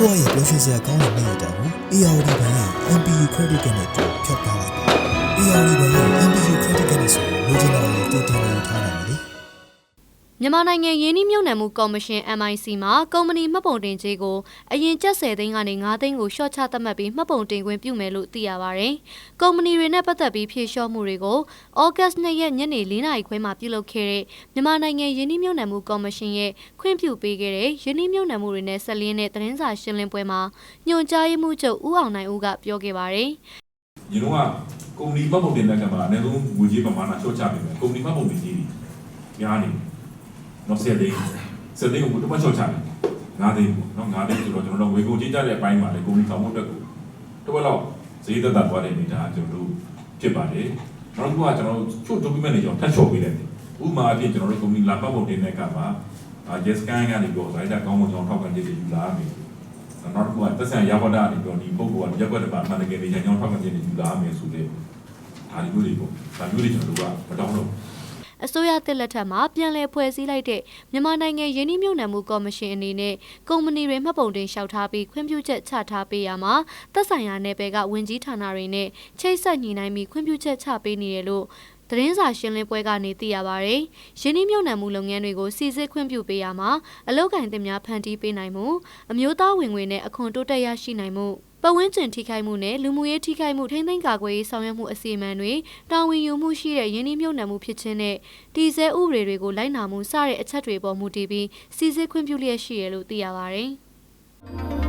ရွှေစရာကောင်းတဲ့နေ့ရက်တာကို ARD ဘဏ်ရဲ့ MPU Credit Card နဲ့တူဖြတ်ထားလိုက်ပါ ARD ဘဏ်ရဲ့ MPU Credit Card နဲ့ဆိုလိုချင်တာကိုတူတင်လို့ထားနိုင်တယ်လေ မြန်မာနိုင်ငံယင်းနှိမ့်မြုပ်နှံမှုကော်မရှင် MIC မှာကုမ္ပဏီမှတ်ပုံတင်ကြေးကိုအရင်ကျပ်10သိန်းကနေ9သိန်းကိုရှော့ချသတ်မှတ်ပြီးမှတ်ပုံတင်ခွင့်ပြုမယ်လို့သိရပါဗျ။ကုမ္ပဏီတွေနဲ့ပတ်သက်ပြီးဖြေလျှော့မှုတွေကိုဩဂတ်2ရက်ညနေ4နာရီခွဲမှာပြုလုပ်ခဲ့တဲ့မြန်မာနိုင်ငံယင်းနှိမ့်မြုပ်နှံမှုကော်မရှင်ရဲ့ခွင့်ပြုပေးခဲ့တဲ့ယင်းနှိမ့်မြုပ်နှံမှုတွေနဲ့ဆက်လင်းတဲ့သတင်းစာရှင်းလင်းပွဲမှာညွှန်ကြားရေးမှူးချုပ်ဦးအောင်နိုင်ဦးကပြောခဲ့ပါတယ်ညီတို့ကကုမ္ပဏီမှတ်ပုံတင်တဲ့ကံမှာအနည်းဆုံးငွေကြေးပမာဏလျှော့ချပေးမယ်ကုမ္ပဏီမှတ်ပုံတင်ကြီးတွေများနေတော့ 10သိန်း10သိန်းကိုတော့လျှော့ချမယ်9သိန်းပေါ့နော်9သိန်းဆိုတော့ကျွန်တော်တို့ငွေကုန်ကြေးကြတဲ့အပိုင်းမှာလေကုမ္ပဏီဆောင်မှုအတွက်ကိုတော့လောက်ဈေးသက်သာသွားတဲ့အနေဒါကျွန်တော်တို့ဖြစ်ပါတယ်နောက်တစ်ခုကကျွန်တော်တို့ချို့ document တွေကျွန်တော်ထပ်ချော်ပေးတယ်ဥပမာအဖြစ်ကျွန်တော်တို့ကုမ္ပဏီလာမှတ်ပုံတင်တဲ့ကံမှာအာ yes scan ကနေပြောဆိုတော့ကောင်းမွန်ကြောင်းထောက်ခံချက်တွေယူလာမယ်နောက်တစ်ခုကသက်ဆိုင်ရာဘဝတာနေပြောဒီပုဂ္ဂိုလ်ကရက်ွက်တစ်ပါမှန်တကယ်နေချင်ကြောင်းထောက်ခံချက်တွေယူလာမယ်ဆိုတဲ့ဒါမျိုးတွေပေါ့ဒါမျိုးတွေကျွန်တော်တို့ကမတောင်းတော့ အစိုးရတစ်လက်ထက်မှာပြန်လည်ဖွဲ့စည်းလိုက်တဲ့မြန်မာနိုင်ငံယင်းနှိမ့်မြုပ်နှံမှုကော်မရှင်အနေနဲ့ကုမ္ပဏီတွေမှတ်ပုံတင်လျှောက်ထားပြီးခွင့်ပြုချက်ချထားပေးရမှာသက်ဆိုင်ရာနယ်ပယ်ကဝင်ကြီးဌာနတွေနဲ့ချိတ်ဆက်ညှိနှိုင်းပြီးခွင့်ပြုချက်ချပေးနေတယ်လို့သတင်းစာရှင်းလင်းပွဲကနေသိရပါဗျ။ယင်းနှိမ့်မြုပ်နှံမှုလုပ်ငန်းတွေကိုစီစစ်ခွင့်ပြုပေးရမှာအလောက်ကန်တင်များဖန်တီးပေးနိုင်မှုအမျိုးသားဝင်ငွေနဲ့အခွန်တိုးတက်ရရှိနိုင်မှု ပတ်ဝန်းကျင်ထိခိုက်မှုနဲ့လူမှုရေးထိခိုက်မှုထိမ့်သိမ်းကာကွယ်ရေးဆောင်ရွက်မှုအစီအမံတွေတာဝန်ယူမှုရှိတဲ့ယင်းနှိမ့်မြုပ်နှံမှုဖြစ်ခြင်းနဲ့တည်ဆဲဥပဒေတွေကိုလိုက်နာမှုစတဲ့အချက်တွေပေါ်မူတည်ပြီးစီစစ်ခွင့်ပြုလျက်ရှိရလို့သိရပါတယ်။